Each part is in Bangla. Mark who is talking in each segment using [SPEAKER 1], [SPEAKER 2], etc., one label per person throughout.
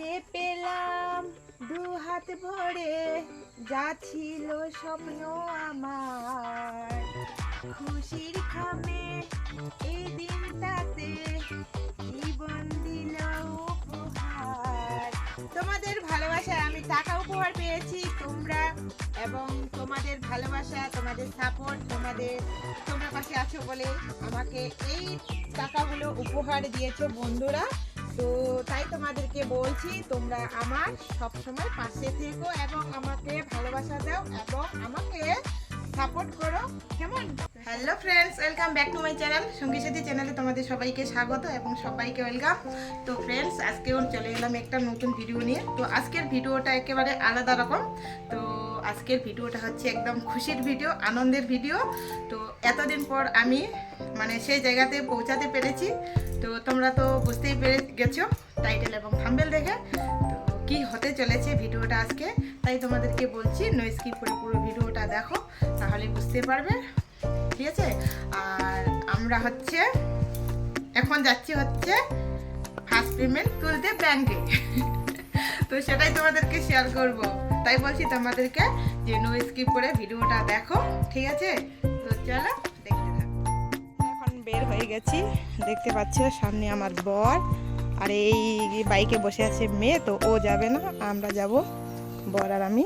[SPEAKER 1] তোমাকে পেলাম দু হাত ভরে যা ছিল স্বপ্ন আমার। খুশির খামে এই দিনটাতে জীবন দিল উপহার। তোমাদের ভালোবাসায় আমি টাকা উপহার পেয়েছি, তোমরা এবং তোমাদের ভালোবাসা, তোমাদের সাপোর্ট তোমাদের, তোমরা পাশে আছো বলে আমাকে এই টাকাগুলো উপহার দিয়েছ বন্ধুরা। তো তাই তোমাদেরকে বলছি, তোমরা আমার সব সময় পাশে থেকো এবং আমাকে ভালোবাসা দাও এবং আমাকে সাপোর্ট করো। কেমন? Hello friends welcome back to my channel Sangi Sathi চ্যানেলে তোমাদের সবাইকে স্বাগত এবং সবাইকে ওয়েলকাম তো ফ্রেন্ডস আজকেও চলে এলাম একটা নতুন ভিডিও নিয়ে। তো আজকের ভিডিওটা একেবারে আলাদা রকম। তো আজকের ভিডিওটা হচ্ছে একদম খুশির ভিডিও, আনন্দের ভিডিও। তো এতদিন পর আমি মানে সেই জায়গাতে পৌঁছাতে পেরেছি। তো তোমরা তো বুঝতেই পেরে গেছো টাইটেল এবং থাম্বেল দেখে। তো কি হতে চলেছে ভিডিওটা আজকে, তাই তোমাদেরকে বলছি নো স্কিপ করে পুরো ভিডিওটা দেখো, তাহলে বুঝতে পারবে। ঠিক আছে? আর আমরা হচ্ছে, এখন যাচ্ছি হচ্ছে ফার্স্ট পেমেন্ট তুলতে ব্যাংকে তো সেটাই তোমাদেরকে শেয়ার করব। তাই বলছি তোমাদেরকে যে নো স্কিপ করে ভিডিওটা দেখো, ঠিক আছে? তো চলো, দেখতে থাকো। এখন বের হয়ে গেছি, দেখতে পাচ্ছ সামনে আমার বর আর এই বাইকে বসে আছে মেয়ে, তো ও যাবে না, আমরা যাব বর আর আমি।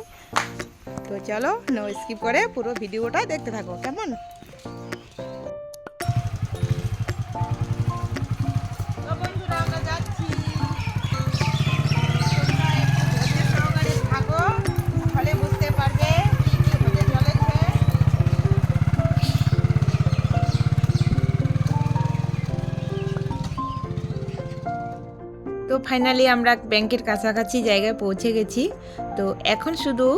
[SPEAKER 1] তো চলো নো স্কিপ করে পুরো ভিডিওটা দেখতে থাকো, কেমন? ফাইনালি আমরা ব্যাংকের কাছাকাছি জায়গায় পৌঁছে গেছি। তো এখন শুধু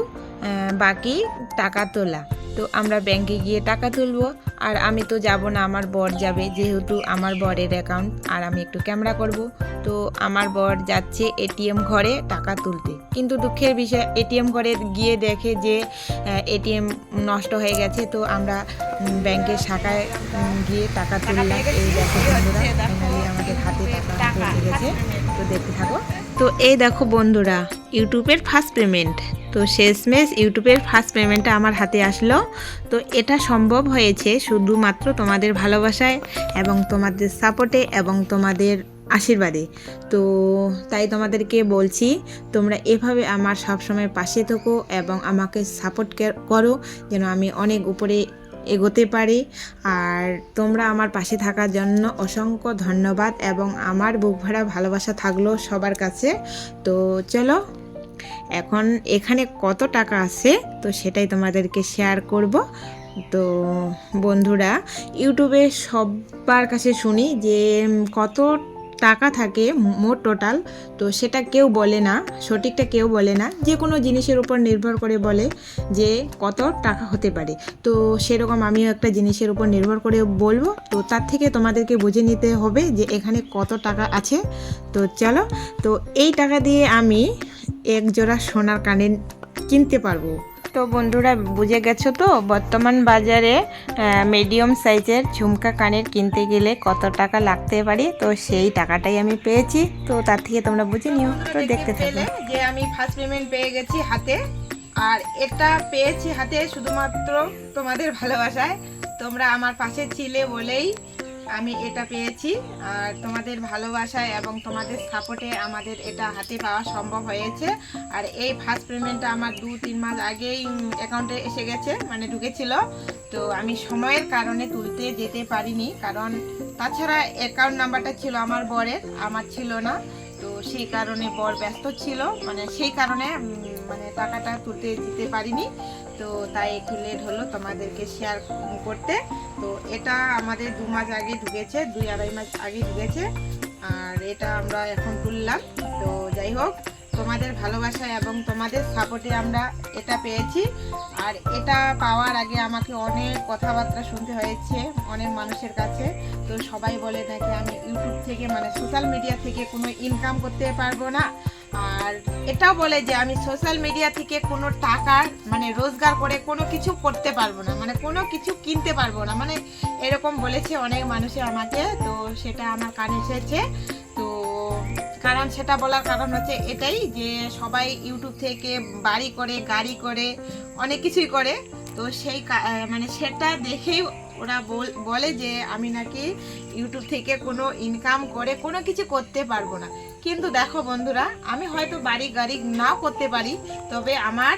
[SPEAKER 1] বাকি টাকা তোলা। তো আমরা ব্যাংকে গিয়ে টাকা তুলবো। আর আমি তো যাব না, আমার বর যাবে, যেহেতু আমার বরের অ্যাকাউন্ট আর আমি একটু ক্যামেরা করব। তো আমার বর যাচ্ছে এটিএম ঘরে টাকা তুলতে। কিন্তু দুঃখের বিষয় এটিএম ঘরে গিয়ে দেখে যে এটিএম নষ্ট হয়ে গেছে। তো আমরা ব্যাংকের শাখায় গিয়ে টাকা তুললাম। এই দেখো আমাদের হাতে টাকা পৌঁছে গেছে। তো দেখতে থাকো। তো এই দেখো বন্ধুরা ইউটিউবের ফার্স্ট পেমেন্ট তো শেষমেশ ইউটিউবের ফার্স্ট পেমেন্টটা আমার হাতে আসলো। তো এটা সম্ভব হয়েছে শুধুমাত্র তোমাদের ভালোবাসায় এবং তোমাদের সাপোর্টে এবং তোমাদের আশীর্বাদে। তো তাই তোমাদেরকে বলছি তোমরা এভাবে আমার সবসময় পাশে থেকো এবং আমাকে সাপোর্ট করো যেন আমি অনেক উপরে এগোতে পারি। আর তোমরা আমার পাশে থাকার জন্য অসংখ্য ধন্যবাদ এবং আমার বুক ভরা ভালোবাসা থাকল সবার কাছে। তো চলো, এখন এখানে কত টাকা আছে? তো সেটাই তোমাদেরকে শেয়ার করব। তো বন্ধুরা, ইউটিউবে সবার কাছে শুনি যে কত টাকা থাকে মোট টোটাল তো সেটা কেউ বলে না, সঠিকটা কেউ বলে না, যে কোনো জিনিসের উপর নির্ভর করে বলে যে কত টাকা হতে পারে। তো সেরকম আমিও একটা জিনিসের উপর নির্ভর করে বলব, তো তার থেকে তোমাদেরকে বুঝে নিতে হবে যে এখানে কত টাকা আছে। তো চলো, তো এই টাকা দিয়ে আমি এক জোড়া সোনার কানের কিনতে পারব। তো বন্ধুরা, বুঝে গেছো তো? বর্তমান বাজারে মিডিয়াম সাইজের ঝুমকা কানের কিনতে গেলে কত টাকা লাগতে পারে? তো সেই টাকাটাই আমি পেয়েছি। তো তার থেকে তোমরা বুঝে নিও। তো দেখতে থাকো। যে আমি ফার্স্ট পেমেন্ট পেয়ে গেছি হাতে। আর এটা পেয়েছি হাতে শুধুমাত্র তোমাদের ভালোবাসায়। তোমরা আমার পাশে ছিলে বলেই আমি এটা পেয়েছি। আর তোমাদের ভালোবাসায় এবং তোমাদের সাপোর্টে আমাদের এটা হাতে পাওয়া সম্ভব হয়েছে। আর এই ফার্স্ট পেমেন্টটা আমার দু, তিন মাস আগেই অ্যাকাউন্টে এসে গেছে মানে ঢুকেছিল। তো আমি সময়ের কারণে তুলতে যেতে পারিনি, কারণ তাছাড়া অ্যাকাউন্ট নাম্বারটা ছিল আমার বরের, আমার ছিল না। তো সেই কারণে বর ব্যস্ত ছিল মানে সেই কারণে মানে টাকাটা তুলতে দিতে পারিনি। তো তাই একটু লেট হলো তোমাদেরকে শেয়ার করতে। তো এটা আমাদের দু মাস আগে ঢুকেছে, দুই আড়াই মাস আগে ঢুকেছে। আর এটা আমরা এখন তুললাম। তো যাই হোক, তোমাদের ভালোবাসা এবং তোমাদের সাপোর্টে আমরা এটা পেয়েছি। আর এটা পাওয়ার আগে আমাকে অনেক কথাবার্তা শুনতে হয়েছে অনেক মানুষের কাছে। তো সবাই বলে নাকি আমি ইউটিউব থেকে মানে সোশ্যাল মিডিয়া থেকে কোনো ইনকাম করতে পারব না। আর এটাও বলে যে আমি সোশ্যাল মিডিয়া থেকে কোনো টাকা মানে রোজগার করে কোনো কিছু করতে পারব না মানে কোনো কিছু কিনতে পারব না। মানে এরকম বলেছে অনেক মানুষে আমাকে, তো সেটা আমার কানে এসেছে। তো কারণ সেটা বলার কারণ হচ্ছে এটাই যে সবাই ইউটিউব থেকে বাড়ি করে, গাড়ি করে, অনেক কিছুই করে। তো সেই মানে সেটা দেখেই ওরা বলে যে আমি নাকি ইউটিউব থেকে কোনো ইনকাম করে কোনো কিছু করতে পারব না। কিন্তু দেখো বন্ধুরা, আমি হয়তো বাড়ি গাড়ি নাও করতে পারি, তবে আমার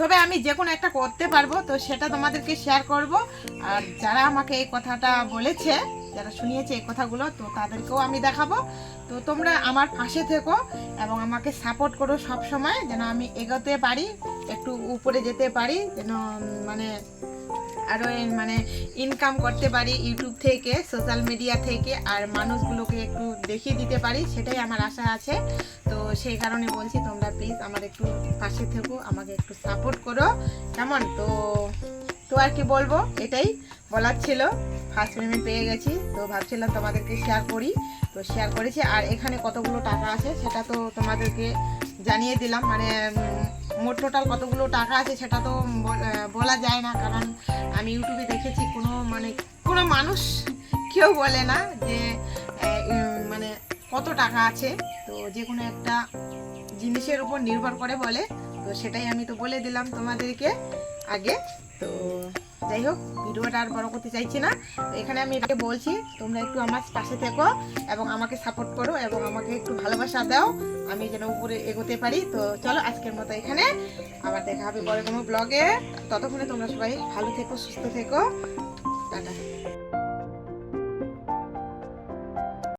[SPEAKER 1] তবে আমি যে কোনো একটা করতে পারব, তো সেটা তোমাদেরকে শেয়ার করব। আর যারা আমাকে এই কথাটা বলেছে যারা শুনিয়েছে এই কথাগুলো, তো তাদেরকেও আমি দেখাবো। তো তোমরা আমার পাশে থেকো এবং আমাকে সাপোর্ট করো সব সময় যেন আমি এগোতে পারি, একটু উপরে যেতে পারি, যেন মানে আরও মানে ইনকাম করতে পারি ইউটিউব থেকে সোশ্যাল মিডিয়া থেকে, আর মানুষগুলোকে একটু দেখিয়ে দিতে পারি, সেটাই আমার আশা আছে। তো সেই কারণে বলছি, তোমরা প্লিজ আমার একটু পাশে থেকো, আমাকে একটু সাপোর্ট করো। কেমন? তো তো আর কি বলব? এটাই। বলার ছিল ফার্স্ট পেমেন্ট পেয়ে গেছি, তো ভাবছিলাম তোমাদেরকে শেয়ার করি। তো শেয়ার করেছি, আর এখানে কতগুলো টাকা আছে সেটা তো তোমাদেরকে জানিয়ে দিলাম। মানে মোট টোটাল কতগুলো টাকা আছে সেটা তো বলা যায় না, কারণ আমি ইউটিউবে দেখেছি কোনো মানে কোনো মানুষ কেউ বলে না যে মানে কত টাকা আছে। তো যে কোনো একটা জিনিসের উপর নির্ভর করে বলে, তো সেটাই আমি তো বলে দিলাম তোমাদেরকে আগে। তো যাই হোক, ভিডিওটা আর বড় করতে চাইছি না। এখানে আমি এটাকে বলছি, তোমরা একটু আমার পাশে থেকো এবং আমাকে সাপোর্ট করো এবং আমাকে একটু ভালোবাসা দাও। আমি যেন উপরে এগোতে পারি। তো চলো, আজকের মতো এখানে। আবার দেখা হবে পরে কোনো ব্লগে ততক্ষণে তোমরা সবাই ভালো থেকো, সুস্থ থেকো। টাটা।